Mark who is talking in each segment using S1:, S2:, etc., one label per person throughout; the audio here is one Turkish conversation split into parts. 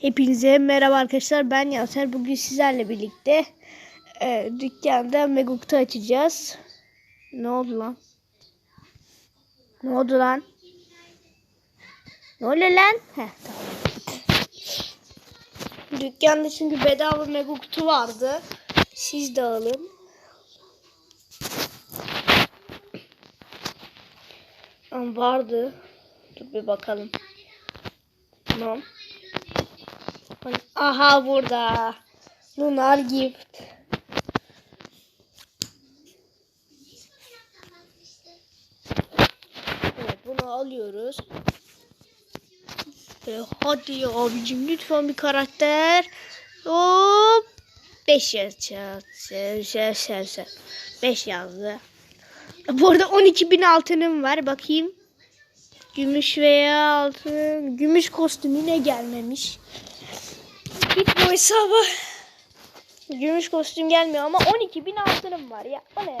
S1: Hepinize merhaba arkadaşlar. Ben Yaser. Bugün sizlerle birlikte e, dükkanda Meguk'ta açacağız. Ne oldu lan? Ne oldu lan? Ne oluyor lan? Heh, tamam. Dükkanda çünkü bedava Meguk'tu vardı. Siz de alın. Ama vardı. Dur bir bakalım. Tamam. Aha burada. Lunar Gift. Evet bunu alıyoruz. E, hadi abicim lütfen bir karakter. Hop. 5 yazacağız. 5 yazdı. Bu arada 12 bin altınım var. Bakayım. Gümüş veya altın. Gümüş kostümüne gelmemiş. Hiç bu hesaba. Gümüş kostüm gelmiyor ama 12 bin altınım var ya. O ne?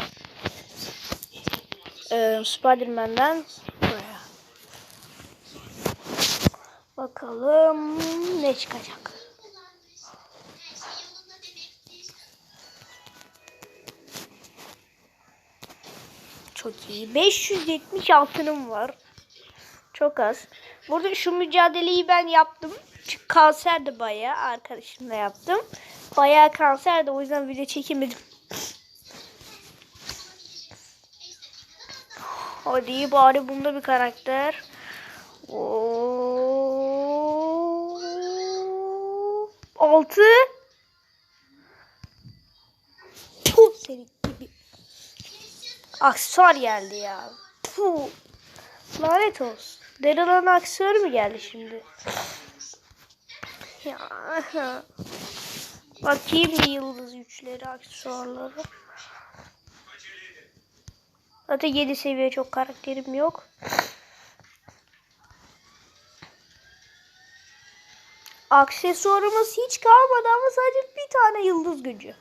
S1: Ee, Spiderman'den buraya. Bakalım ne çıkacak. Çok iyi. 570 altınım var. Çok az. Burada şu mücadeleyi ben yaptım. Çünkü kanser bayağı arkadaşımla yaptım. Bayağı kanser de o yüzden video çekemedim. Hadi bari bunda bir karakter. Oo. Altı. Puh senin gibi. Aksesuar geldi ya. Puh. Lanet olsun. Daryl'ın aksesuarı mı geldi şimdi? Ya. Bakayım bir yıldız üçleri aksesuarları. Zaten 7 seviye çok karakterim yok. Aksesuarımız hiç kalmadı ama sadece bir tane yıldız gücü.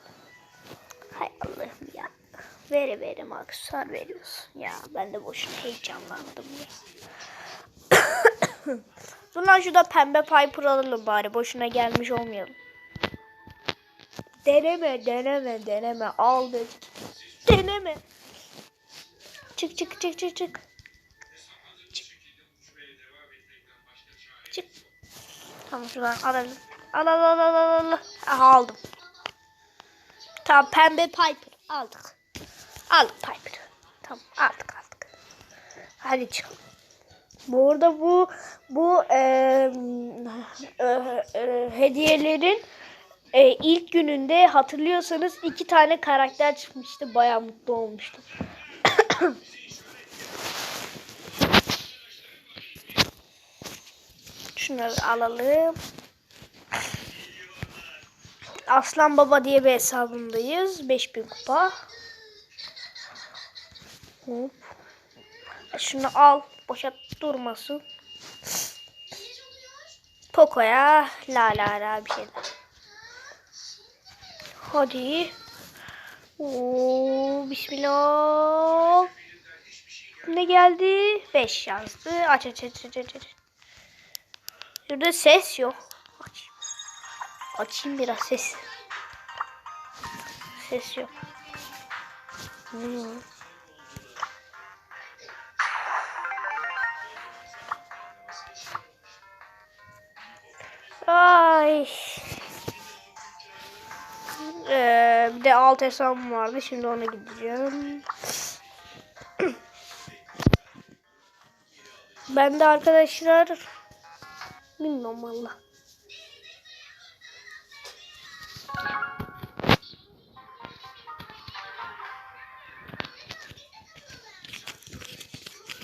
S1: Hay Allah'ım ya. Vere verim aksesuar veriyorsun. Ya ben de boşuna heyecanlandım ya. Bundan şurada pembe Piper alalım bari. Boşuna gelmiş olmayalım. Deneme, deneme, deneme. Al dedik. Deneme. Çık, çık, çık, çık, çık. Çık. Tamam şuradan alalım. Al, al, al, al, al, al. Aldım. Tamam pembe Piper aldık. Aldık Piper. Tamam aldık aldık. Hadi çıkalım. Bu arada bu bu e, e, e, hediyelerin e, ilk gününde hatırlıyorsanız iki tane karakter çıkmıştı. Baya mutlu olmuştum. Şunları alalım. Aslan Baba diye bir hesabındayız. 5000 kupa. Hop. Şunu al. Boşa durmasın. Poco'ya la la la bir şeyler. Hadi. Oo, bismillah. Ne geldi? 5 yazdı. Aç aç aç aç aç. Şurada ses yok. Aç. Açayım biraz ses. Ses yok. Hmm. Ay. Ee, bir de alt hesabım vardı. Şimdi ona gideceğim. ben de arkadaşlar bilmiyorum valla.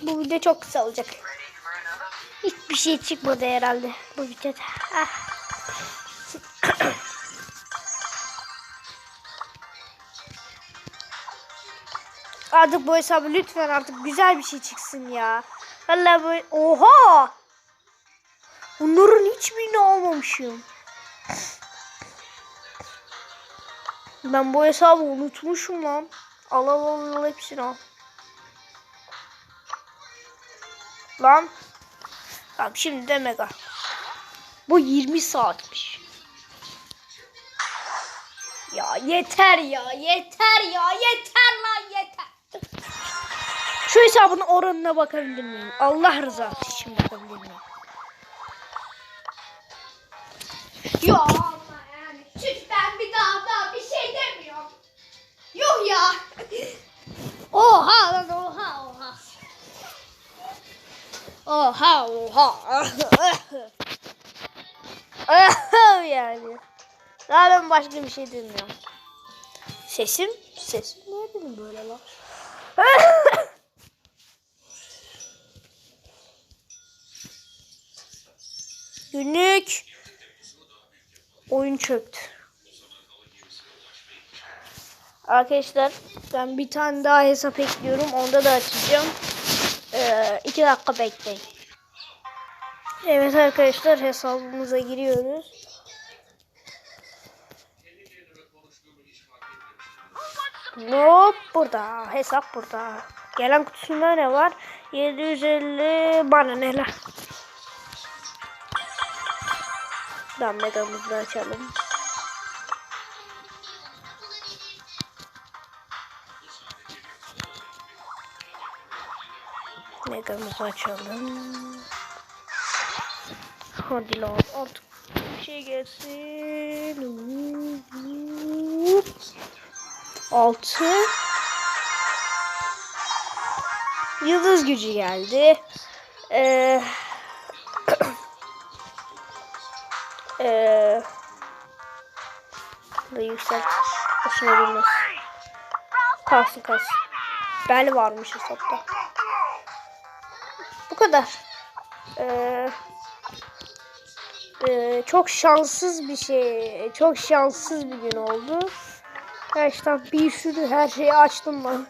S1: Bu video çok kısa olacak. Hiçbir şey çıkmadı herhalde bu videoda. Ah. Artık bu hesabı lütfen artık güzel bir şey çıksın ya. Vallahi bu oha. Bunların hiçbirini almamışım. Ben bu hesabı unutmuşum lan. Al al al, al hepsini al. Lan. Tamam şimdi de mega. Bu 20 saatmiş. Ya yeter ya yeter ya yeter lan yeter. Şu hesabın oranına bakabilir miyim? Allah rızası için bakabilir miyim? Ya ama yani çüş ben bir daha daha bir şey demiyorum. Yuh ya. Oha lan oha oha. Oha oha. yani. Daha ben başka bir şey demiyorum. Sesim? Sesim niye benim böyle lan? Günlük oyun çöktü. Arkadaşlar ben bir tane daha hesap ekliyorum. Onda da açacağım. Ee, iki dakika bekleyin. Evet arkadaşlar hesabımıza giriyoruz. Hop burada. Hesap burada. Gelen kutusunda ne var? 750 bana neler. Ben megamızı açalım. Megamızı açalım. Hadi lan artık bir şey gelsin. Altı. Yıldız gücü geldi. Ee, ee, da yükselt. Bilmez. Kalsın kalsın. Bel varmış hesapta. Bu kadar. Ee, ee, çok şanssız bir şey. Çok şanssız bir gün oldu. Gerçekten bir sürü her şeyi açtım ben.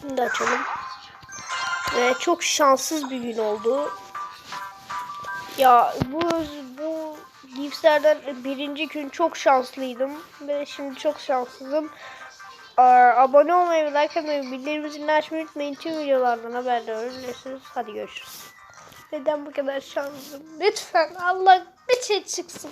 S1: Şimdi açalım. Ve çok şanssız bir gün oldu. Ya bu bu Gipslerden birinci gün çok şanslıydım ve şimdi çok şanssızım. Aa, abone olmayı ve like atmayı, bildirim zilini açmayı unutmayın. Tüm videolardan haberdar olabilirsiniz. Hadi görüşürüz. Neden bu kadar şanslıyım? Lütfen Allah bir şey çıksın.